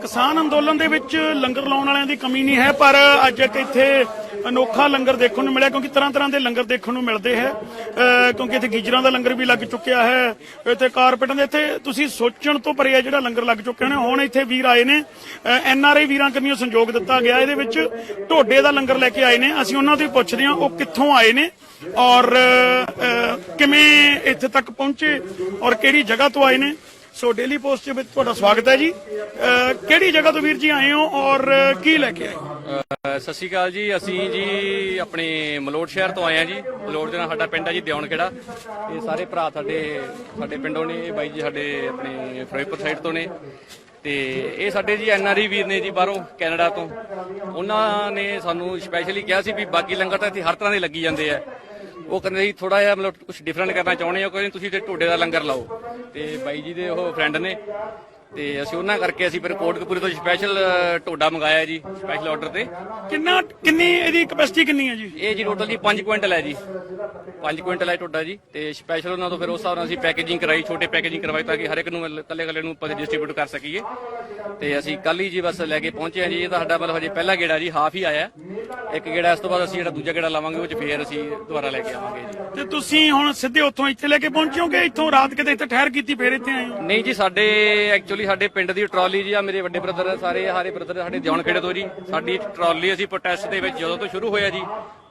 ਕਿਸਾਨ ਅੰਦੋਲਨ ਦੇ ਵਿੱਚ ਲੰਗਰ ਲਾਉਣ ਵਾਲਿਆਂ ਦੀ ਕਮੀ ਨਹੀਂ ਹੈ, ਪਰ ਅੱਜ ਇੱਕ ਇੱਥੇ ਅਨੋਖਾ ਲੰਗਰ ਦੇਖਣ ਨੂੰ ਮਿਲਿਆ, ਕਿਉਂਕਿ ਤਰ੍ਹਾਂ ਤਰ੍ਹਾਂ ਦੇ ਲੰਗਰ ਦੇਖਣ ਨੂੰ ਮਿਲਦੇ ਹੈ। ਕਿਉਂਕਿ ਇੱਥੇ ਗੀਜਰਾਂ ਦਾ ਲੰਗਰ ਵੀ ਲੱਗ ਚੁੱਕਿਆ ਹੈ, ਇੱਥੇ ਕਾਰਪੇਟਾਂ ਦੇ ਇੱਥੇ ਤੁਸੀਂ ਸੋਚਣ ਤੋਂ ਪਰੇ ਹੈ ਜਿਹੜਾ ਲੰਗਰ ਲੱਗ ਚੁੱਕੇ ਨੇ ਹੁਣ ਇੱਥੇ ਵੀਰ ਆਏ ਨੇ। ਐਨ ਆਰ ਆਈ ਵੀਰਾਂ ਕੰਨੀਓ ਸੰਯੋਗ ਦਿੱਤਾ ਗਿਆ, ਇਹਦੇ ਵਿੱਚ ਢੋਡੇ ਦਾ ਲੰਗਰ ਲੈ ਕੇ ਆਏ ਨੇ। ਅਸੀਂ ਉਹਨਾਂ ਤੋਂ ਹੀ ਪੁੱਛਦੇ ਹਾਂ, ਉਹ ਕਿੱਥੋਂ ਆਏ ਨੇ ਔਰ ਕਿਵੇਂ ਇੱਥੇ ਤੱਕ ਪਹੁੰਚੇ ਔਰ ਕਿਹੜੀ ਜਗ੍ਹਾ ਤੋਂ ਆਏ ਨੇ। ਸੋ ਡੇਲੀ ਪੋਸਟ ਦੇ ਵਿੱਚ ਤੁਹਾਡਾ ਸਵਾਗਤ ਹੈ ਜੀ। ਕਿਹੜੀ ਜਗ੍ਹਾ ਤੋਂ ਵੀਰ ਜੀ ਆਏ ਹੋ ਔਰ ਕੀ ਲੈ ਕੇ ਆਏ? ਸਤਿ ਸ਼੍ਰੀ ਅਕਾਲ ਜੀ। ਅਸੀਂ ਜੀ ਆਪਣੇ ਮਲੋਟ ਸ਼ਹਿਰ ਤੋਂ ਆਏ ਆ ਜੀ। ਮਲੋਟ ਦੇ ਨਾਲ ਸਾਡਾ ਪਿੰਡ ਆ ਜੀ ਦਿਉਣਗੜਾ ਇਹ ਸਾਰੇ ਭਰਾ ਸਾਡੇ ਸਾਡੇ ਪਿੰਡੋਂ ਨੇ ਇਹ ਬਾਈ ਜੀ ਸਾਡੇ ਆਪਣੇ ਫਿਰੋਜ਼ਪੁਰ ਸਾਈਡ ਤੋਂ ਨੇ। ਤੇ ਇਹ ਸਾਡੇ ਜੀ ਐਨਆਰਈ ਵੀਰ ਨੇ ਜੀ ਬਾਹਰੋਂ, ਕੈਨੇਡਾ ਤੋਂ। ਉਹਨਾਂ ਨੇ ਸਾਨੂੰ ਸਪੈਸ਼ਲੀ ਕਿਹਾ ਸੀ ਵੀ ਬਾਕੀ ਲੰਗਰ ਤਾਂ ਇੱਥੇ ਹਰ ਤਰ੍ਹਾਂ ਦੇ ਲੱਗੀ ਜਾਂਦੇ ਆ। ਉਹ ਕਹਿੰਦੇ ਸੀ ਥੋੜਾ ਜਿਹਾ ਮਤਲਬ ਕੁਝ ਡਿਫਰੈਂਟ ਕਰਨਾ ਚਾਹੁੰਦੇ ਹੋ ਕਹਿੰਦੇ ਤੁਸੀਂ ਤੇ ਢੋਡੇ ਦਾ ਲੰਗਰ ਲਾਓ। ਤੇ ਬਾਈ ਜੀ ਦੇ ਉਹ ਫਰੈਂਡ ਨੇ ਤੇ ਅਸੀਂ ਉਹਨਾਂ ਕਰਕੇ ਅਸੀਂ ਫਿਰ ਕੋਟਕਪੂਰੇ ਤੋਂ ਸਪੈਸ਼ਲ ਢੋਡਾ ਮੰਗਾਇਆ ਜੀ ਸਪੈਸ਼ਲ ਆਰਡਰ ਤੇ। ਕਿੰਨਾ ਕਿੰਨੀ ਇਹਦੀ ਕਪੈਸਿਟੀ ਕਿੰਨੀ ਹੈ ਜੀ? ਇਹ ਜੀ ਟੋਟਲ ਜੀ 5 ਕੁਇੰਟਲ ਹੈ ਜੀ। 5 ਕੁਇੰਟਲ ਹੈ ਟੋਡਾ ਜੀ। ਤੇ ਸਪੈਸ਼ਲ ਉਹਨਾਂ ਤੋਂ ਫਿਰ ਉਸ ਹਿਸਾਬ ਨਾਲ ਅਸੀਂ ਪੈਕੇਜਿੰਗ ਕਰਾਈ ਛੋਟੇ ਪੈਕੇਜਿੰਗ ਕਰਵਾਈ ਤਾਂ ਕਿ ਹਰ ਇੱਕ ਨੂੰ ਕੱਲੇ ਕੱਲੇ ਨੂੰ ਆਪਾਂ ਡਿਸਟ੍ਰੀਬਿਊਟ ਕਰ ਸਕੀਏ। ਤੇ ਅਸੀਂ ਕੱਲ ਹੀ ਜੀ ਬਸ ਲੈ ਕੇ ਪਹੁੰਚੇ ਹਾਂ ਜੀ। ਇਹ ਤਾਂ ਸਾਡਾ ਮਤਲਬ ਹਜੇ ਪਹਿਲਾ ਗੇੜਾ ਜੀ ਹਾਫ ਹੀ ਆਇਆ ਇੱਕ ਗੇੜਾ ਇਸ ਤੋਂ ਬਾਅਦ ਅਸੀਂ ਜਿਹੜਾ ਦੂਜਾ ਗੇੜਾ ਲਾਵਾਂਗੇ ਉਹ ਚ ਫੇਰ ਅਸੀਂ ਦੁਬਾਰਾ ਲੈ ਕੇ ਆਵਾਂਗੇ ਜੀ। ਤੇ ਤੁਸੀਂ ਹੁਣ ਸਿੱਧੇ ਉੱਥੋਂ ਇੱਥੇ ਲੈ ਕੇ ਪਹੁੰਚੋਗੇ ਇੱਥੋਂ ਰਾਤ ਕਿਤੇ ਇੱਥੇ ਠਹਿਰ ਕੀਤੀ ਫੇਰ ਇੱਥੇ ਆਏ ਹੋ? ਨਹੀਂ ਜੀ ਸਾਡੇ ਐਕਚੁਅਲੀ ਸਾਡੇ ਪਿੰਡ ਦੀ ਟਰਾਲੀ ਜੀ, ਆ ਮੇਰੇ ਵੱਡੇ ਬ੍ਰਦਰ ਸਾਰੇ ਹਾਰੇ ਬ੍ਰਦਰ ਸਾਡੇ ਦਿਉਣ ਖੇੜੇ ਤੋਂ ਜੀ। ਸਾਡੀ ਟਰਾਲੀ ਅਸੀਂ ਪ੍ਰੋਟੈਸਟ ਦੇ ਵਿੱਚ ਜਦੋਂ ਤੋਂ ਸ਼ੁਰੂ ਹੋਇਆ ਜੀ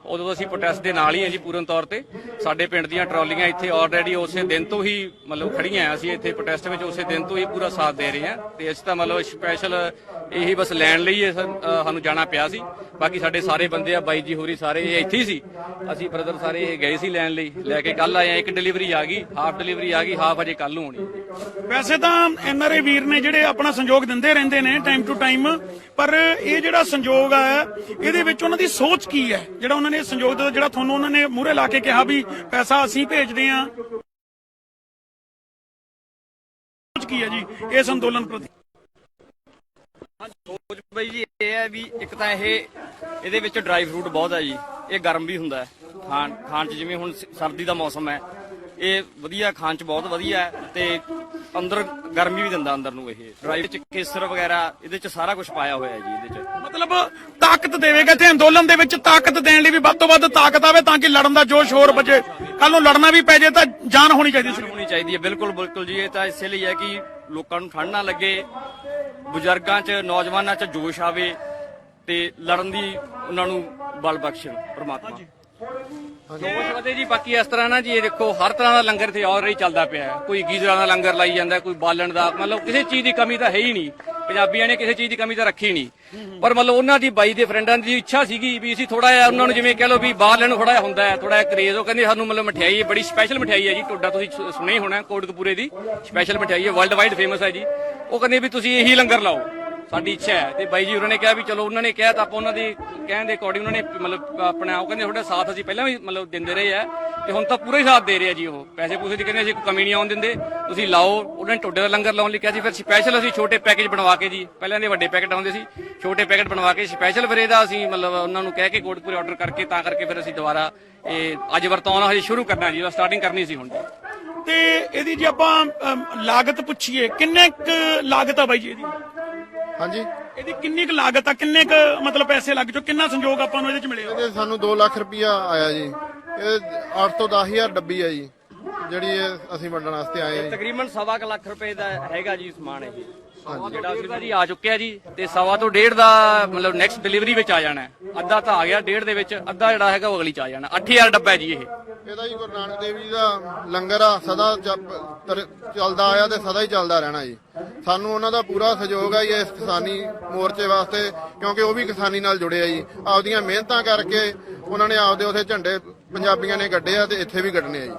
ਉਦੋਂ ਅਸੀਂ ਪ੍ਰੋਟੈਸਟ ਦੇ ਨਾਲ ਹੀ ਹਾਂ ਜੀ ਪੂਰਨ ਤੌਰ ਤੇ। ਸਾਡੇ ਪਿੰਡ ਦੀਆਂ ਟਰਾਲੀਆਂ ਇੱਥੇ ਆਲਰੇਡੀ ਉਸੇ ਦਿਨ ਤੋਂ ਹੀ ਮਤਲਬ ਖੜੀਆਂ ਆ। ਅਸੀਂ ਇੱਥੇ ਪ੍ਰੋਟੈਸਟ ਵਿੱਚ ਉਸੇ ਦਿਨ ਤੋਂ ਹੀ ਪੂਰਾ ਸਾਥ ਦੇ ਰਹੇ ਹਾਂ। ਤੇ ਅਸੀਂ ਤਾਂ ਮਤਲਬ ਸਪੈਸ਼ਲ ਇਹੀ ਬਸ ਲੈਣ ਲਈ ਇਹ ਸਾਨੂੰ ਜਾਣਾ ਪਿਆ ਸੀ। ਬਾਕੀ ਸਾਡੇ ਸਾਰੇ ਬੰਦੇ ਆ, ਬਾਈ ਜੀ ਹੋਰੀ ਸਾਰੇ ਇਹ ਇੱਥੇ ਹੀ ਸੀ। ਅਸੀਂ ਬ੍ਰਦਰ ਸਾਰੇ ਇਹ ਗਏ ਸੀ ਲੈਣ ਲਈ। ਲੈ ਕੇ ਕੱਲ ਆਏ ਆ, ਇੱਕ ਡਿਲੀਵਰੀ ਆ ਗਈ ਹਾਫ ਡਿਲੀਵਰੀ ਆ ਗਈ ਹਾਫ ਅਜੇ ਕੱਲ ਨੂੰ ਹੋਣੀ ਵੈਸੇ ਤਾਂ ਐਨ ਆਰ ਆਈ ਵੀਰ ਨੇ ਜਿਹੜੇ ਆਪਣਾ ਸੰਯੋਗ ਦਿੰਦੇ ਰਹਿੰਦੇ ਨੇ ਟਾਈਮ ਟੂ ਟਾਈਮ ਪਰ ਇਹ ਜਿਹੜਾ ਸੰਯੋਗ ਆ, ਇਹਦੇ ਵਿੱਚ ਉਹਨਾਂ ਦੀ ਸੋਚ ਕੀ ਹੈ? ਜਿਹੜਾ ਉਹਨਾਂ ਨੇ ਸੰਯੋਗ ਦਿੱਤਾ ਜਿਹੜਾ ਤੁਹਾਨੂੰ ਉਹਨਾਂ ਨੇ ਮੂਹਰੇ ਲਾ ਕੇ ਕਿਹਾ ਵੀ ਪੈਸਾ ਅਸੀਂ ਭੇਜਦੇ ਹਾਂ। ਸੋਚ ਕੀ ਹੈ ਜੀ ਇਸ ਅੰਦੋਲਨ ਪ੍ਰਤੀ? ਸੋਚ ਬਈ ਜੀ, ਇਹ ਹੈ ਵੀ ਇੱਕ ਤਾਂ ਇਹ, ਇਹਦੇ ਵਿੱਚ ਡਰਾਈ ਫਰੂਟ ਬਹੁਤ ਹੈ ਜੀ। ਇਹ ਗਰਮ ਵੀ ਹੁੰਦਾ ਹੈ। ਖਾਣ ਖਾਣ ਚ ਜਿਵੇਂ ਹੁਣ ਸਰਦੀ ਦਾ ਮੌਸਮ ਹੈ। ਇਹ ਵਧੀਆ ਖਾਣ ਚ ਬਹੁਤ ਵਧੀਆ ਹੈ ਤੇ ਅੰਦਰ ਗਰਮੀ ਵੀ ਦਿੰਦਾ ਅੰਦਰ ਨੂੰ ਇਹ। ਡਰਾਈ ਵਿੱਚ ਕੇਸਰ ਵਗੈਰਾ ਇਹਦੇ ਚ ਸਾਰਾ ਕੁਝ ਪਾਇਆ ਹੋਇਆ ਜੀ ਇਹਦੇ ਚ। ਮਤਲਬ ਤਾਕਤ ਦੇਵੇਗਾ ਤੇ ਅੰਦੋਲਨ ਦੇ ਵਿੱਚ ਤਾਕਤ ਦੇਣ ਲਈ ਵੀ ਵੱਧ ਤੋਂ ਵੱਧ ਤਾਕਤ ਆਵੇ ਤਾਂ ਕਿ ਲੜਨ ਦਾ ਜੋਸ਼ ਹੋਰ ਬਚੇ। ਕੱਲ ਨੂੰ ਲੜਨਾ ਵੀ ਪੈ ਜੇ ਤਾਂ ਜਾਨ ਹੋਣੀ ਚਾਹੀਦੀ ਸੀ। ਹੋਣੀ ਚਾਹੀਦੀ ਹੈ ਬਿਲਕੁਲ ਬਿਲਕੁਲ ਜੀ। ਇਹ ਤਾਂ ਇਸੇ ਲਈ ਹੈ ਕਿ ਲੋਕਾਂ ਨੂੰ ਠੰਡ ਨਾ ਲੱਗੇ ਬਜ਼ੁਰਗਾਂ ਚ ਨੌਜਵਾਨਾਂ ਚ ਜੋਸ਼ ਆਵੇ ਤੇ ਲੜਨ ਦੀ ਉਹਨਾਂ ਨੂੰ ਬਲ ਬਖਸ਼ਣ ਪ੍ਰਮਾਤਮਾ। ਜੋਸ਼ ਵਧੇ ਜੀ, ਬਾਕੀ ਇਸ ਤਰ੍ਹਾਂ ਨਾ ਜੀ, ਇਹ ਦੇਖੋ, ਹਰ ਤਰ੍ਹਾਂ ਦਾ ਲੰਗਰ ਇੱਥੇ ਆਲਰੇਡੀ ਚੱਲਦਾ ਪਿਆ ਹੈ। ਕੋਈ ਗੀਜ਼ਰਾਂ ਦਾ ਲੰਗਰ ਲਾਈ ਜਾਂਦਾ, ਕੋਈ ਬਾਲਣ ਦਾ, ਮਤਲਬ ਕਿਸੇ ਚੀਜ਼ ਦੀ ਕਮੀ ਤਾਂ ਹੈ ਹੀ ਨਹੀਂ। ਪੰਜਾਬੀਆਂ ਨੇ ਕਿਸੇ ਚੀਜ਼ ਦੀ ਕਮੀ ਤਾਂ ਰੱਖੀ ਨਹੀਂ। ਪਰ ਮਤਲਬ ਉਹਨਾਂ ਦੀ ਬਾਈ ਦੇ ਫਰੈਂਡਾਂ ਦੀ ਇੱਛਾ ਸੀਗੀ ਵੀ ਅਸੀਂ ਥੋੜਾ ਜਿਹਾ ਉਹਨਾਂ ਨੂੰ ਜਿਵੇਂ ਕਹਿ ਲਓ ਵੀ ਬਾਹਰ ਲੈਣ ਨੂੰ ਥੋੜਾ ਹੁੰਦਾ ਹੈ ਥੋੜਾ ਜਿਹਾ ਕਰੇਜ਼ ਉਹ ਕਹਿੰਦੇ ਸਾਨੂੰ ਮਤਲਬ ਮਠਿਆਈ ਬੜੀ ਸਪੈਸ਼ਲ ਮਠਿਆਈ ਹੈ ਜੀ ਟੋਡਾ ਤੁਸੀਂ ਸੁ- ਸੁਣਿਆ ਹੀ ਹੋਣਾ, ਕੋਟਕਪੂਰੇ ਦੀ ਸਪੈਸ਼ਲ ਮਠਿਆਈ ਹੈ ਵਰਲਡ ਵਾਈਡ ਫੇਮਸ ਹੈ ਜੀ। ਉਹ ਕਹਿੰਦੇ ਵੀ ਤੁਸੀਂ ਇਹੀ ਲੰਗਰ ਲਾਓ। ਸਾਡੀ ਇੱਛਾ ਹੈ। ਤੇ ਬਾਈ ਜੀ ਉਹਨਾਂ ਨੇ ਕਿਹਾ ਵੀ ਚਲੋ ਉਹਨਾਂ ਨੇ ਕਿਹਾ ਤਾਂ ਆਪਾਂ ਉਹਨਾਂ ਦੀ ਕਹਿਣ ਦੇ ਅਕੋਰਡਿੰਗ ਉਹਨਾਂ ਨੇ ਮਤਲਬ ਆਪਣਾ, ਉਹ ਕਹਿੰਦੇ ਤੁਹਾਡਾ ਸਾਥ ਅਸੀਂ ਪਹਿਲਾਂ ਵੀ ਮਤਲਬ ਦਿੰਦੇ ਰਹੇ ਆ। ਤੇ ਹੁਣ ਤਾਂ ਪੂਰਾ ਹੀ ਸਾਥ ਦੇ ਰਹੇ ਆ ਜੀ ਉਹ। ਪੈਸੇ ਪੂਸੇ ਦੀ ਕਹਿੰਦੇ ਅਸੀਂ ਕੋਈ ਕਮੀ ਨਹੀਂ ਆਉਣ ਦਿੰਦੇ। ਤੁਸੀਂ ਲਾਓ, ਉਹਨਾਂ ਨੇ ਟੋਡੇ ਦਾ ਲੰਗਰ ਲਾਉਣ ਲਈ ਕਿਹਾ ਸੀ। ਫਿਰ ਸਪੈਸ਼ਲ ਅਸੀਂ ਛੋਟੇ ਪੈਕੇਜ ਬਣਵਾ ਕੇ ਜੀ, ਪਹਿਲਾਂ ਦੇ ਵੱਡੇ ਪੈਕੇਟ ਆਉਂਦੇ ਸੀ। ਛੋਟੇ ਪੈਕੇਟ ਬਣਵਾ ਕੇ ਸਪੈਸ਼ਲ ਫਿਰ ਇਹਦਾ ਅਸੀਂ ਮਤਲਬ ਉਹਨਾਂ ਨੂੰ ਕਹਿ ਕੇ ਕੋਟਪੂਰੇ ਆਰਡਰ ਕਰਕੇ ਤਾਂ ਕਰਕੇ ਫਿਰ ਅਸੀਂ ਦੁਬਾਰਾ ਇਹ ਅੱਜ ਵਰਤਾਉਣਾ ਹਜੇ ਸ਼ੁਰੂ ਕਰਨਾ ਜੀ ਸਟਾਰਟਿੰਗ ਕਰਨੀ ਸੀ ਹੁਣ ਤੇ ਇਹਦੀ ਜੇ ਆਪਾਂ ਲਾਗਤ ਪੁੱਛੀਏ, ਕਿੰਨੇ ਕੁ ਲਾਗਤ ਆ ਬਾਈ ਜੀ ਇਹਦੀ? ਹਾਂਜੀ। ਇਹਦੀ ਕਿੰਨੀ ਕੁ ਲਾਗਤ ਆ? ਕਿੰਨੇ ਕੁ ਮਤਲਬ ਪੈਸੇ ਲੱਗ ਚੋ ਕਿੰਨਾ ਸੰਯੋਗ ਆਪਾਂ ਨੂੰ ਇਹਦੇ ਚ ਮਿਲਿਆ? ਇਹਦੇ ਸਾਨੂੰ 2 ਲੱਖ ਰੁਪਇਆ ਆਇਆ ਜੀ। ਇਹ 8 ਤੋਂ 10000 ਡੱਬੀ ਆ ਜੀ। ਜਿਹੜੀ ਇਹ ਅਸੀਂ ਵੰਡਣ ਵਾਸਤੇ ਆਏ ਆ ਜੀ। ਤਕਰੀਬਨ ਸਵਾ ਕੁ ਲੱਖ ਰੁਪਏ ਦਾ ਹੈਗਾ ਜੀ ਸਮਾਨ ਇਹ। ਜਿਹੜਾ ਅਸੀਂ ਜੀ ਆ ਚੁੱਕਿਆ ਜੀ ਤੇ ਸਵਾ ਤੋਂ ਡੇਢ ਦਾ ਮਤਲਬ ਨੈਕਸਟ ਡਿਲੀਵਰੀ ਵਿੱਚ ਆ ਜਾਣਾ ਹੈ। ਅੱਧਾ ਤਾਂ ਆ ਗਿਆ ਡੇਢ ਦੇ ਵਿੱਚ ਅੱਧਾ ਜਿਹੜਾ ਹੈਗਾ ਉਹ ਅਗਲੀ ਚ ਆ ਜਾਣਾ। 8000 ਡੱਬਾ ਹੈ ਜੀ ਇਹ। ਇਹਦਾ ਜੀ ਗੁਰੂ ਨਾਨਕ ਦੇਵ ਜੀ ਦਾ ਲੰਗਰ ਆ ਸਦਾ ਜਪ- ਤਰ- ਚੱਲਦਾ ਆਇਆ ਤੇ ਸਦਾ ਹੀ ਚੱਲਦਾ ਰਹਿਣਾ ਜੀ। ਸਾਨੂੰ ਉਹਨਾਂ ਦਾ ਪੂਰਾ ਸਹਿਯੋਗ ਹੈ ਜੀ ਇਸ ਕਿਸਾਨੀ ਮੋਰਚੇ ਵਾਸਤੇ ਕਿਉਂਕਿ ਉਹ ਵੀ ਕਿਸਾਨੀ ਨਾਲ ਜੁੜੇ ਆ ਜੀ। ਆਪਦੀਆਂ ਮਿਹਨਤਾਂ ਕਰਕੇ ਉਹਨਾਂ ਨੇ ਆਪਦੇ ਉਥੇ ਝੰਡੇ ਪੰਜਾਬੀਆਂ ਨੇ ਗੱਡੇ ਆ ਤੇ ਇੱਥੇ ਵੀ ਗੱਡਣੇ ਆ ਜੀ।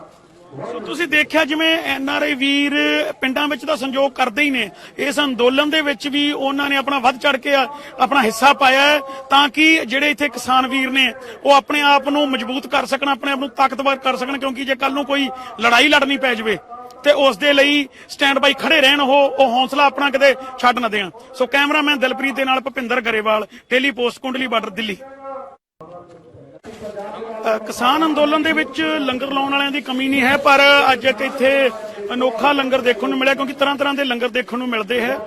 ਸੋ ਤੁਸੀਂ ਦੇਖਿਆ ਜਿਵੇਂ ਐਨ ਆਰ ਆਈ ਵੀਰ ਪਿੰਡਾਂ ਵਿੱਚ ਤਾਂ ਸੰਯੋਗ ਕਰਦੇ ਹੀ ਨੇ। ਇਸ ਅੰਦੋਲਨ ਦੇ ਵਿੱਚ ਵੀ ਉਹਨਾਂ ਨੇ ਆਪਣਾ ਵੱਧ ਚੜ ਕੇ ਆਪਣਾ ਹਿੱਸਾ ਪਾਇਆ ਹੈ ਤਾਂ ਕਿ ਜਿਹੜੇ ਇੱਥੇ ਕਿਸਾਨ ਵੀਰ ਨੇ, ਉਹ ਆਪਣੇ ਆਪ ਨੂੰ ਮਜ਼ਬੂਤ ਕਰ ਸਕਣ, ਆਪਣੇ ਆਪ ਨੂੰ ਤਾਕਤਵਰ ਕਰ ਸਕਣ, ਕਿਉਂਕਿ ਜੇ ਕੱਲ ਨੂੰ ਕੋਈ ਲੜਾਈ ਲੜਨੀ ਪੈ ਜਾਵੇ, ਤੇ ਉਸ ਦੇ ਲਈ ਸਟੈਂਡ ਬਾਈ ਖੜੇ ਰਹਿਣ ਉਹ ਉਹ ਹੌਸਲਾ ਆਪਣਾ ਕਿਤੇ ਛੱਡ ਨਾ ਦੇਣ। ਸੋ ਕੈਮਰਾਮੈਨ ਦਿਲਪ੍ਰੀਤ ਦੇ ਨਾਲ Bhupinder Grewal Daily Post Kundli border, Delhi. ਕਿਸਾਨ ਅੰਦੋਲਨ ਦੇ ਵਿੱਚ ਲੰਗਰ ਲਾਉਣ ਵਾਲਿਆਂ ਦੀ ਕਮੀ ਨਹੀਂ ਹੈ, ਪਰ ਅੱਜ ਇੱਕ ਇੱਥੇ ਅਨੋਖਾ ਲੰਗਰ ਦੇਖਣ ਨੂੰ ਮਿਲਿਆ, ਕਿਉਂਕਿ ਤਰ੍ਹਾਂ ਤਰ੍ਹਾਂ ਦੇ ਲੰਗਰ ਦੇਖਣ ਨੂੰ ਮਿਲਦੇ ਹੈ।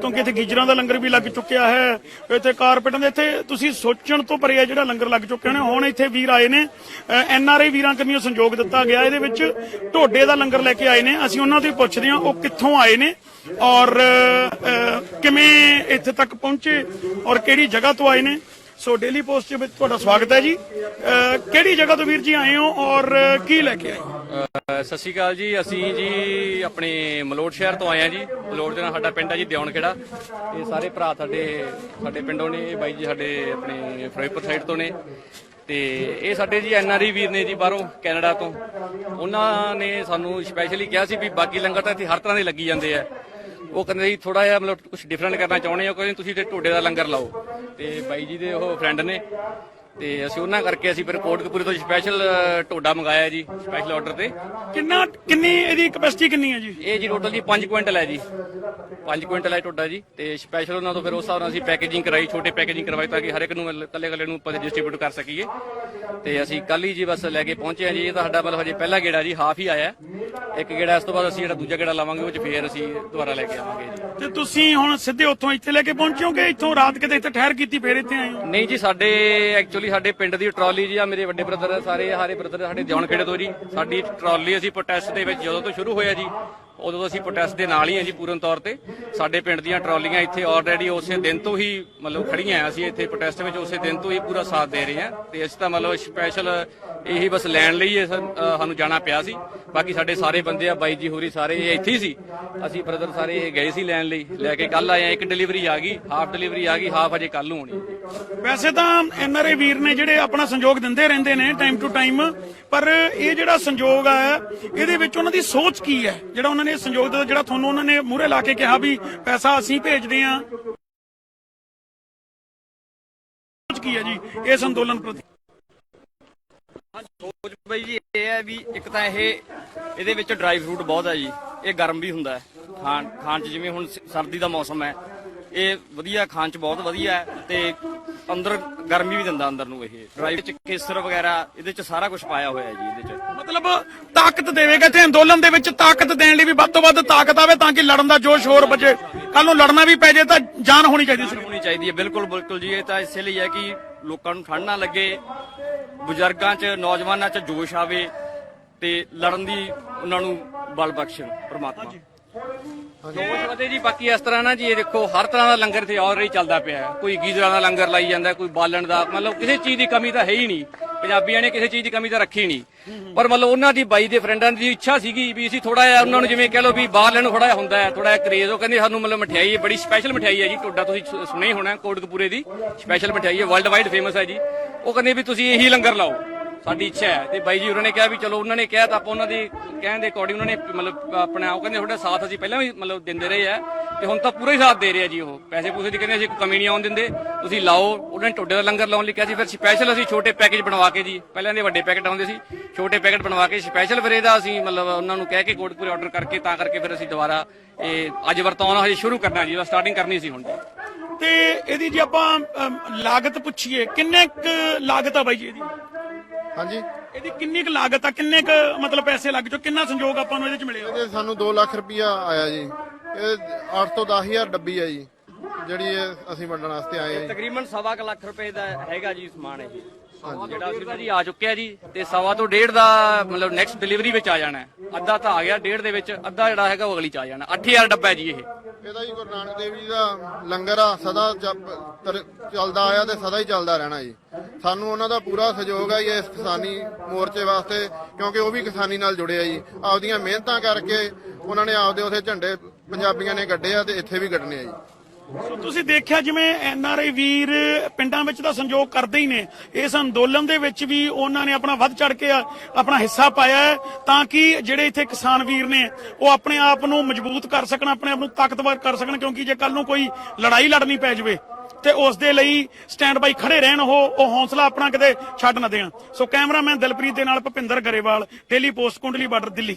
ਕਿਉਂਕਿ ਇੱਥੇ ਗੀਜਰਾਂ ਦਾ ਲੰਗਰ ਵੀ ਲੱਗ ਚੁੱਕਿਆ ਹੈ, ਇੱਥੇ ਕਾਰਪੇਟਾਂ ਦੇ, ਇੱਥੇ ਤੁਸੀਂ ਸੋਚਣ ਤੋਂ ਪਰੇ ਹੈ ਜਿਹੜਾ ਲੰਗਰ ਲੱਗ ਚੁੱਕੇ ਨੇ, ਹੁਣ ਇੱਥੇ ਵੀਰ ਆਏ ਨੇ ਐਨ ਆਰ ਆਈ ਵੀਰਾਂ ਕੰਨੀਓ ਸੰਯੋਗ ਦਿੱਤਾ ਗਿਆ, ਇਹਦੇ ਵਿੱਚ ਢੋਡੇ ਦਾ ਲੰਗਰ ਲੈ ਕੇ ਆਏ ਨੇ, ਅਸੀਂ ਉਹਨਾਂ ਤੋਂ ਹੀ ਪੁੱਛਦੇ ਹਾਂ, ਉਹ ਕਿੱਥੋਂ ਆਏ ਨੇ ਔਰ ਕਿਵੇਂ ਇੱਥੇ ਤੱਕ ਪਹੁੰਚੇ ਔਰ ਕਿਹੜੀ ਜਗ੍ਹਾ ਤੋਂ ਆਏ ਨੇ। ਸੋ ਡੇਲੀ ਪੋਸਟ ਵਿੱਚ ਤੁਹਾਡਾ ਸਵਾਗਤ ਹੈ ਜੀ। ਕਿਹੜੀ ਜਗ੍ਹਾ ਤੋਂ ਵੀਰ ਜੀ ਆਏ ਹੋ ਔਰ ਕੀ ਲੈ ਕੇ ਆਏ ਸਤਿ ਸ਼੍ਰੀ ਅਕਾਲ ਜੀ। ਅਸੀਂ ਜੀ ਆਪਣੇ ਮਲੋਟ ਸ਼ਹਿਰ ਤੋਂ ਆਏ ਆ ਜੀ। ਮਲੋਟ ਦੇ ਨਾਲ ਸਾਡਾ ਪਿੰਡ ਆ ਜੀ ਦਿਉਣਖੇੜਾ ਇਹ ਸਾਰੇ ਭਰਾ ਸਾਡੇ ਸਾਡੇ ਪਿੰਡੋਂ ਨੇ। ਇਹ ਬਾਈ ਜੀ ਸਾਡੇ ਆਪਣੇ ਫਿਰੋਜ਼ਪੁਰ ਸਾਈਡ ਤੋਂ ਨੇ। ਤੇ ਇਹ ਸਾਡੇ ਜੀ ਐਨਆਰਈ ਵੀਰ ਨੇ ਜੀ ਬਾਹਰੋਂ ਕੈਨੇਡਾ ਤੋਂ। ਉਹਨਾਂ ਨੇ ਸਾਨੂੰ ਸਪੈਸ਼ਲੀ ਕਿਹਾ ਸੀ ਵੀ ਬਾਕੀ ਲੰਗਰ ਤਾਂ ਇੱਥੇ ਹਰ ਤਰ੍ਹਾਂ ਦੇ ਲੱਗੀ ਜਾਂਦੇ ਆ। ਉਹ ਕਹਿੰਦੇ ਜੀ ਥੋੜਾ ਜਿਹਾ ਮਤਲਬ ਕੁਝ ਡਿਫਰੈਂਟ ਕਰਨਾ ਚਾਹੁੰਦੇ ਹੋ, ਕਹਿੰਦੇ ਤੁਸੀਂ ਤੇ ਢੋਡੇ ਦਾ ਲੰਗਰ ਲਾਓ। ਤੇ ਬਾਈ ਜੀ ਦੇ ਉਹ ਫਰੈਂਡ ਨੇ। ਤੇ ਅਸੀਂ ਉਹਨਾਂ ਕਰਕੇ ਅਸੀਂ ਫਿਰ ਕੋਟਕਪੂਰੇ ਤੋਂ ਸਪੈਸ਼ਲ ਢੋਡਾ ਮੰਗਾਇਆ ਜੀ ਸਪੈਸ਼ਲ ਆਰਡਰ ਤੇ। ਕਿੰਨਾ ਕਿੰਨੀ ਇਹਦੀ ਕਪੈਸਿਟੀ ਕਿੰਨੀ ਹੈ ਜੀ? ਇਹ ਜੀ ਟੋਟਲ ਜੀ 5 ਕੁਇੰਟਲ ਹੈ ਜੀ। 5 ਕੁਇੰਟਲ ਹੈ ਟੋਡਾ ਜੀ। ਤੇ ਸਪੈਸ਼ਲ ਉਹਨਾਂ ਤੋਂ ਫਿਰ ਉਸ ਹਿਸਾਬ ਨਾਲ ਅਸੀਂ ਪੈਕੇਜਿੰਗ ਕਰਾਈ ਛੋਟੇ ਪੈਕੇਜਿੰਗ ਕਰਵਾਈ ਤਾਂ ਕਿ ਹਰ ਇੱਕ ਨੂੰ ਕੱਲੇ ਕੱਲੇ ਨੂੰ ਆਪਾਂ ਡਿਸਟ੍ਰੀਬਿਊਟ ਕਰ ਸਕੀਏ। ਤੇ ਅਸੀਂ ਕੱਲ ਹੀ ਜੀ ਬਸ ਲੈ ਕੇ ਪਹੁੰਚੇ ਹਾਂ ਜੀ। ਇਹ ਤਾਂ ਸਾਡਾ ਮਤਲਬ ਹਜੇ ਪਹਿਲਾ ਗੇੜਾ ਜੀ ਹਾਫ ਹੀ ਆਇਆ। ਇੱਕ ਗੇੜਾ ਇਸ ਤੋਂ ਬਾਅਦ ਅਸੀਂ ਜਿਹੜਾ ਦੂਜਾ ਗੇੜਾ ਲਾਵਾਂਗੇ ਉਹ ਚ ਫੇਰ ਅਸੀਂ ਦੁਬਾਰਾ ਲੈ ਕੇ ਆਵਾਂਗੇ ਜੀ। ਤੇ ਤੁਸੀਂ ਹੁਣ ਸਿੱਧੇ ਉੱਥੋਂ ਇੱਥੇ ਲੈ ਕੇ ਪਹੁੰਚੋਗੇ ਇੱਥੋਂ ਰਾਤ ਕਿਤੇ ਇੱਥੇ ਠਹਿਰ ਕੀਤੀ ਫੇਰ ਇੱਥੇ ਆਏ ਹੋ? ਨਹੀਂ ਜੀ ਸਾਡੇ ਐਕਚੁਅਲੀ ਸਾਡੇ ਪਿੰਡ ਦੀ ਟਰਾਲੀ ਜੀ ਆ ਮੇਰੇ ਵੱਡੇ ਬ੍ਰਦਰ ਸਾਰੇ ਹਾਰੇ ਬ੍ਰਦਰ ਸਾਡੇ ਜੌਨ ਖੇੜੇ ਤੋਂ ਜੀ। ਸਾਡੀ ਟਰਾਲੀ ਅਸੀਂ ਪ੍ਰੋਟੈਸਟ ਦੇ ਵਿੱਚ ਜਦੋਂ ਤੋਂ ਸ਼ੁਰੂ ਹੋਇਆ ਜੀ, ਉਦੋਂ ਤੋਂ ਅਸੀਂ ਪ੍ਰੋਟੈਸਟ ਦੇ ਨਾਲ ਹੀ ਹਾਂ ਜੀ ਪੂਰਨ ਤੌਰ ਤੇ। ਸਾਡੇ ਪਿੰਡ ਦੀਆਂ ਟਰਾਲੀਆਂ ਇੱਥੇ ਆਲਰੇਡੀ ਉਸੇ ਦਿਨ ਤੋਂ ਹੀ ਮਤਲਬ ਖੜੀਆਂ ਆ, ਅਸੀਂ ਇੱਥੇ ਪ੍ਰੋਟੈਸਟ ਵਿੱਚ ਉਸੇ ਦਿਨ ਤੋਂ ਹੀ ਪੂਰਾ ਸਾਥ ਦੇ ਰਹੇ ਹਾਂ ਤੇ ਅਸੀਂ ਤਾਂ ਮਤਲਬ ਸਪੈਸ਼ਲ ਇਹੀ ਬਸ ਲੈਣ ਲਈ ਸਾਨੂੰ ਜਾਣਾ ਪਿਆ ਸੀ। ਬਾਕੀ ਸਾਡੇ ਸਾਰੇ ਬੰਦੇ ਆ, ਬਾਈ ਜੀ ਹੋਰੀ ਸਾਰੇ ਇਹ ਇੱਥੇ ਹੀ ਸੀ। ਅਸੀਂ ਬ੍ਰਦਰ ਸਾਰੇ ਗਏ ਸੀ ਲੈਣ ਲਈ। ਲੈ ਕੇ ਕੱਲ ਆਏ ਆ, ਇੱਕ ਡਿਲੀਵਰੀ ਆ ਗਈ ਹਾਫ ਡਿਲੀਵਰੀ ਆ ਗਈ ਹਾਫ ਅਜੇ ਕੱਲ ਨੂੰ ਹੋਣੀ। ਵੈਸੇ ਤਾਂ ਐਨ ਆਰ ਆਈ ਵੀਰ ਨੇ ਜਿਹੜੇ ਆਪਣਾ ਸੰਯੋਗ ਦਿੰਦੇ ਰਹਿੰਦੇ ਨੇ ਟਾਈਮ ਟੂ ਟਾਈਮ ਪਰ ਇਹ ਜਿਹੜਾ ਸੰਯੋਗ ਆ ਇਹਦੇ ਵਿੱਚ ਉਹਨਾਂ ਦੀ ਸੋਚ ਕੀ ਹੈ? ਜਿਹੜਾ ਉਹਨਾਂ ਨੇ ਸੰਯੋਗ ਦਾ ਜਿਹੜਾ ਤੁਹਾਨੂੰ ਉਹਨਾਂ ਨੇ ਮੂਹਰੇ ਲਾ ਕੇ ਕਿਹਾ ਵੀ ਪੈਸਾ ਅਸੀਂ ਭੇਜਦੇ ਆ ਸੋਚ ਕੀ ਹੈ ਜੀ, ਇਸ ਅੰਦੋਲਨ ਪ੍ਰਤੀ? ਸੋਚ ਬਈ ਜੀ, ਇਹ ਹੈ ਵੀ ਇੱਕ ਤਾਂ ਇਹ, ਇਹਦੇ ਵਿੱਚ ਡਰਾਈ ਫਰੂਟ ਬਹੁਤ ਹੈ ਜੀ। ਇਹ ਗਰਮ ਵੀ ਹੁੰਦਾ ਹੈ। ਖਾਣ ਖਾਣ ਚ ਜਿਵੇਂ ਹੁਣ ਸਰਦੀ ਦਾ ਮੌਸਮ ਹੈ, ਇਹ ਵਧੀਆ ਖਾਣ ਚ ਬਹੁਤ ਵਧੀਆ ਹੈ ਤੇ ਅੰਦਰ ਗਰਮੀ ਵੀ ਦਿੰਦਾ ਅੰਦਰ ਨੂੰ ਇਹ। ਡਰਾਈ ਵਿੱਚ ਕੇਸਰ ਵਗੈਰਾ ਇਹਦੇ ਚ ਸਾਰਾ ਕੁਝ ਪਾਇਆ ਹੋਇਆ ਜੀ ਇਹਦੇ ਚ। ਮਤਲਬ ਤਾਕਤ ਦੇਵੇਗਾ ਤੇ ਅੰਦੋਲਨ ਦੇ ਵਿੱਚ ਤਾਕਤ ਦੇਣ ਲਈ ਵੀ ਵੱਧ ਤੋਂ ਵੱਧ ਤਾਕਤ ਆਵੇ ਤਾਂ ਕਿ ਲੜਨ ਦਾ ਜੋਸ਼ ਹੋਰ ਬਚੇ। ਕੱਲ ਨੂੰ ਲੜਨਾ ਵੀ ਪੈ ਜੇ ਤਾਂ ਜਾਨ ਹੋਣੀ ਚਾਹੀਦੀ ਸੀ। ਹੋਣੀ ਚਾਹੀਦੀ ਹੈ ਬਿਲਕੁਲ ਬਿਲਕੁਲ ਜੀ। ਇਹ ਤਾਂ ਇਸੇ ਲਈ ਹੈ ਕਿ ਲੋਕਾਂ ਨੂੰ ਠੰਡ ਨਾ ਲੱਗੇ ਬਜ਼ੁਰਗਾਂ 'ਚ ਨੌਜਵਾਨਾਂ 'ਚ ਜੋਸ਼ ਆਵੇ ਤੇ ਲੜਨ ਦੀ ਉਹਨਾਂ ਨੂੰ ਬਲ ਬਖਸ਼ਣ ਪ੍ਰਮਾਤਮਾ। ਜੋਸ਼ ਵਧੇ ਜੀ, ਬਾਕੀ ਇਸ ਤਰ੍ਹਾਂ ਨਾ ਜੀ, ਇਹ ਦੇਖੋ, ਹਰ ਤਰ੍ਹਾਂ ਦਾ ਲੰਗਰ ਇੱਥੇ ਆਲਰੇਡੀ ਚੱਲਦਾ ਪਿਆ ਹੈ। ਕੋਈ ਗੀਜ਼ਰਾਂ ਦਾ ਲੰਗਰ ਲਾਈ ਜਾਂਦਾ, ਕੋਈ ਬਾਲਣ ਦਾ, ਮਤਲਬ ਕਿਸੇ ਚੀਜ਼ ਦੀ ਕਮੀ ਤਾਂ ਹੈ ਹੀ ਨਹੀਂ। ਪੰਜਾਬੀਆਂ ਨੇ ਕਿਸੇ ਚੀਜ਼ ਦੀ ਕਮੀ ਤਾਂ ਰੱਖੀ ਨਹੀਂ। ਪਰ ਮਤਲਬ ਉਹਨਾਂ ਦੀ ਬਾਈ ਦੇ ਫਰੈਂਡਾਂ ਦੀ ਇੱਛਾ ਸੀਗੀ ਵੀ ਅਸੀਂ ਥੋੜਾ ਜਿਹਾ ਉਹਨਾਂ ਨੂੰ ਜਿਵੇਂ ਕਹਿ ਲਓ ਵੀ ਬਾਹਰ ਲੈਣ ਨੂੰ ਥੋੜਾ ਜਿਹਾ ਹੁੰਦਾ ਹੈ ਥੋੜਾ ਜਿਹਾ ਕਰੇਜ਼ ਉਹ ਕਹਿੰਦੇ ਸਾਨੂੰ ਮਤਲਬ ਮਠਿਆਈ ਹੈ, ਬੜੀ ਸਪੈਸ਼ਲ ਮਠਿਆਈ ਹੈ ਜੀ ਟੋਡਾ ਤੁਸੀਂ ਸੁ- ਸੁਣਿਆ ਹੀ ਹੋਣਾ, ਕੋਟਕਪੂਰੇ ਦੀ ਸਪੈਸ਼ਲ ਮਠਿਆਈ ਹੈ ਵਰਲਡ ਵਾਈਡ ਫੇਮਸ ਹੈ ਜੀ। ਉਹ ਕਹਿੰਦੇ ਵੀ ਤੁਸੀਂ ਇਹੀ ਲੰਗਰ ਲਾਓ। ਸਾਡੀ ਇੱਛਾ ਹੈ। ਤੇ ਬਾਈ ਜੀ ਉਹਨਾਂ ਨੇ ਕਿਹਾ ਵੀ ਚਲੋ, ਉਹਨਾਂ ਨੇ ਕਿਹਾ ਤਾਂ ਆਪਾਂ ਉਹਨਾਂ ਦੀ ਕਹਿਣ ਦੇ ਅਕੋਰਡਿੰਗ ਉਹਨਾਂ ਨੇ ਮਤਲਬ ਆਪਣਾ, ਉਹ ਕਹਿੰਦੇ ਤੁਹਾਡਾ ਸਾਥ ਅਸੀਂ ਪਹਿਲਾਂ ਵੀ ਮਤਲਬ ਦਿੰਦੇ ਰਹੇ ਆ। ਤੇ ਹੁਣ ਤਾਂ ਪੂਰਾ ਹੀ ਸਾਥ ਦੇ ਰਹੇ ਆ ਜੀ ਉਹ। ਪੈਸੇ ਪੂਸੇ ਦੀ ਕਹਿੰਦੇ ਅਸੀਂ ਕੋਈ ਕਮੀ ਨਹੀਂ ਆਉਣ ਦਿੰਦੇ। ਤੁਸੀਂ ਲਾਓ। ਉਹਨਾਂ ਨੇ ਟੋਡੇ ਦਾ ਲੰਗਰ ਲਾਉਣ ਲਈ ਕਿਹਾ ਸੀ। ਫਿਰ ਸਪੈਸ਼ਲ ਅਸੀਂ ਛੋਟੇ ਪੈਕੇਜ ਬਣਵਾ ਕੇ ਜੀ। ਪਹਿਲਾਂ ਦੇ ਵੱਡੇ ਪੈਕੇਟ ਆਉਂਦੇ ਸੀ। ਛੋਟੇ ਪੈਕੇਟ ਬਣਵਾ ਕੇ ਸਪੈਸ਼ਲ ਫਿਰ ਇਹਦਾ ਅਸੀਂ ਮਤਲਬ ਉਹਨਾਂ ਨੂੰ ਕਹਿ ਕੇ ਕੋਟਪੂਰੇ ਆਰਡਰ ਕਰਕੇ ਤਾਂ ਕਰਕੇ ਫਿਰ ਅਸੀਂ ਦੁਬਾਰਾ ਇਹ ਅੱਜ ਵਰਤਾਉਣਾ ਹਜੇ ਸ਼ੁਰੂ ਕਰਨਾ ਜੀ। ਸਟਾਰਟਿੰਗ ਕਰਨੀ ਸੀ ਹੁਣ ਤੇ ਇਹਦੀ ਜੇ ਆਪਾਂ ਲਾਗਤ ਪੁੱਛੀਏ, ਕਿੰਨੇ ਕੁ ਲਾਗਤ ਆ ਬਾਈ ਜੀ ਇਹਦੀ? ਹਾਂਜੀ। ਇਹਦੀ ਕਿੰਨੀ ਕੁ ਲਾਗਤ ਆ? ਕਿੰਨੇ ਕੁ ਮਤਲਬ ਪੈਸੇ ਲੱਗ ਜੋ ਕਿੰਨਾ ਸੰਯੋਗ ਆਪਾਂ ਨੂੰ ਇਹਦੇ ਚ ਮਿਲਿਆ? ਇਹਦੇ ਸਾਨੂੰ 2 ਲੱਖ ਰੁਪਇਆ ਆਇਆ ਜੀ। ਇਹ 8 ਤੋਂ 10000 ਡੱਬੀ ਹੈ ਜੀ। ਜਿਹੜੀ ਇਹ ਅਸੀਂ ਵੰਡਣ ਵਾਸਤੇ ਆਏ ਜੀ। ਤਕਰੀਬਨ ਸਵਾ ਕੁ ਲੱਖ ਰੁਪਏ ਦਾ ਹੈਗਾ ਜੀ ਸਮਾਨ ਇਹ। ਜਿਹੜਾ ਅਸੀਂ ਜੀ ਆ ਚੁੱਕਿਆ ਜੀ ਤੇ ਸਵਾ ਤੋਂ ਡੇਢ ਦਾ ਮਤਲਬ ਨੈਕਸਟ ਡਿਲੀਵਰੀ ਵਿੱਚ ਆ ਜਾਣਾ ਹੈ। ਅੱਧਾ ਤਾਂ ਆ ਗਿਆ ਡੇਢ ਦੇ ਵਿੱਚ ਅੱਧਾ ਜਿਹੜਾ ਹੈਗਾ ਉਹ ਅਗਲੀ ਚ ਆ ਜਾਣਾ। 8000 ਡੱਬਾ ਹੈ ਜੀ ਇਹ। ਇਹਦਾ ਜੀ ਗੁਰੂ ਨਾਨਕ ਦੇਵ ਜੀ ਦਾ ਲੰਗਰ ਆ ਸਦਾ ਚੱਪ- ਤਰ- ਚੱਲਦਾ ਆਇਆ ਤੇ ਸਦਾ ਹੀ ਚੱਲਦਾ ਰਹਿਣਾ ਜੀ। ਸਾਨੂੰ ਉਹਨਾਂ ਦਾ ਪੂਰਾ ਸਹਿਯੋਗ ਹੈ ਜੀ ਇਸ ਕਿਸਾਨੀ ਮੋਰਚੇ ਵਾਸਤੇ ਕਿਉਂਕਿ ਉਹ ਵੀ ਕਿਸਾਨੀ ਨਾਲ ਜੁੜੇ ਆ ਜੀ। ਆਪਦੀਆਂ ਮਿਹਨਤਾਂ ਕਰਕੇ ਉਹਨਾਂ ਨੇ ਆਪਦੇ ਉਥੇ ਝੰਡੇ ਪੰਜਾਬੀਆਂ ਨੇ ਗੱਡੇ ਆ ਤੇ ਇੱਥੇ ਵੀ ਗੱਡਣੇ ਆ ਜੀ। ਸੋ ਤੁਸੀਂ ਦੇਖਿਆ ਜਿਵੇਂ ਐਨ ਆਰ ਆਈ ਵੀਰ ਪਿੰਡਾਂ ਵਿੱਚ ਤਾਂ ਸੰਯੋਗ ਕਰਦੇ ਹੀ ਨੇ। ਇਸ ਅੰਦੋਲਨ ਦੇ ਵਿੱਚ ਵੀ ਉਹਨਾਂ ਨੇ ਆਪਣਾ ਵੱਧ ਚੜ ਕੇ ਆਪਣਾ ਹਿੱਸਾ ਪਾਇਆ ਹੈ ਤਾਂ ਕਿ ਜਿਹੜੇ ਇੱਥੇ ਕਿਸਾਨ ਵੀਰ ਨੇ, ਉਹ ਆਪਣੇ ਆਪ ਨੂੰ ਮਜ਼ਬੂਤ ਕਰ ਸਕਣ, ਆਪਣੇ ਆਪ ਨੂੰ ਤਾਕਤਵਰ ਕਰ ਸਕਣ, ਕਿਉਂਕਿ ਜੇ ਕੱਲ ਨੂੰ ਕੋਈ ਲੜਾਈ ਲੜਨੀ ਪੈ ਜਾਵੇ, ਤੇ ਉਸ ਦੇ ਲਈ ਸਟੈਂਡ ਬਾਈ ਖੜੇ ਰਹਿਣ ਉਹ ਉਹ ਹੌਸਲਾ ਆਪਣਾ ਕਿਤੇ ਛੱਡ ਨਾ ਦੇਣ। ਸੋ ਕੈਮਰਾਮੈਨ ਦਿਲਪ੍ਰੀਤ ਦੇ ਨਾਲ Bhupinder Grewal Daily Post Kundli border, Delhi.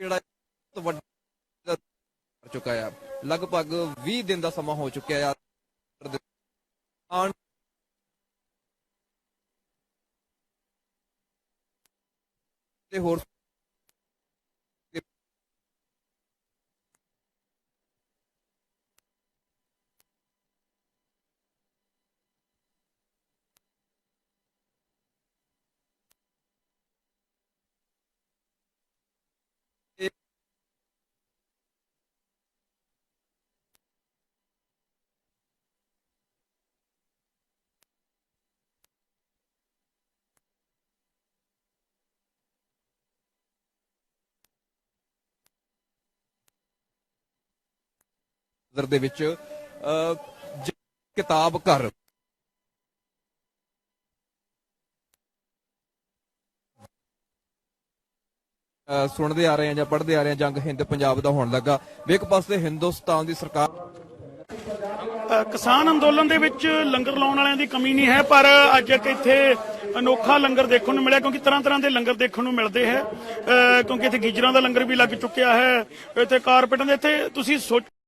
ਜਿਹੜਾ ਬਹੁਤ ਵੱਡਾ ਚੁੱਕਾ ਆ। ਲਗਭਗ 20 ਦਿਨ ਦਾ ਸਮਾਂ ਹੋ ਚੁੱਕਿਆ ਆ। ਆਉਣ ਤੇ ਹੋਰ ਨਜ਼ਰ ਦੇ ਵਿੱਚ ਕਿਤਾਬ ਘਰ। ਸੁਣਦੇ ਆ ਰਹੇ ਆ ਜਾਂ ਪੜ੍ਹਦੇ ਆ ਰਹੇ ਆ ਜੰਗ ਹਿੰਦ ਪੰਜਾਬ ਦਾ ਹੋਣ ਲੱਗਾ। ਵੀ ਪਾਸੇ ਹਿੰਦੁਸਤਾਨ ਦੀ ਸਰਕਾਰ। ਕਿਸਾਨ ਅੰਦੋਲਨ ਦੇ ਵਿੱਚ ਲੰਗਰ ਲਾਉਣ ਵਾਲਿਆਂ ਦੀ ਕਮੀ ਨਹੀਂ ਹੈ ਪਰ ਅੱਜ ਇੱਥੇ ਅਨੋਖਾ ਲੰਗਰ ਦੇਖਣ ਨੂੰ ਮਿਲਿਆ ਕਿਉਂਕਿ ਤਰ੍ਹਾਂ ਤਰ੍ਹਾਂ ਦੇ ਲੰਗਰ ਦੇਖਣ ਨੂੰ ਮਿਲਦੇ ਹੈ। ਅ, ਕਿਉਂਕਿ ਇੱਥੇ ਗੀਜਰਾਂ ਦਾ ਲੰਗਰ ਵੀ ਲੱਗ ਚੁੱਕਿਆ ਹੈ। ਇੱਥੇ ਕਾਰਪੇਟਾਂ ਦੇ ਇੱਥੇ ਤੁਸੀਂ ਸੋਚ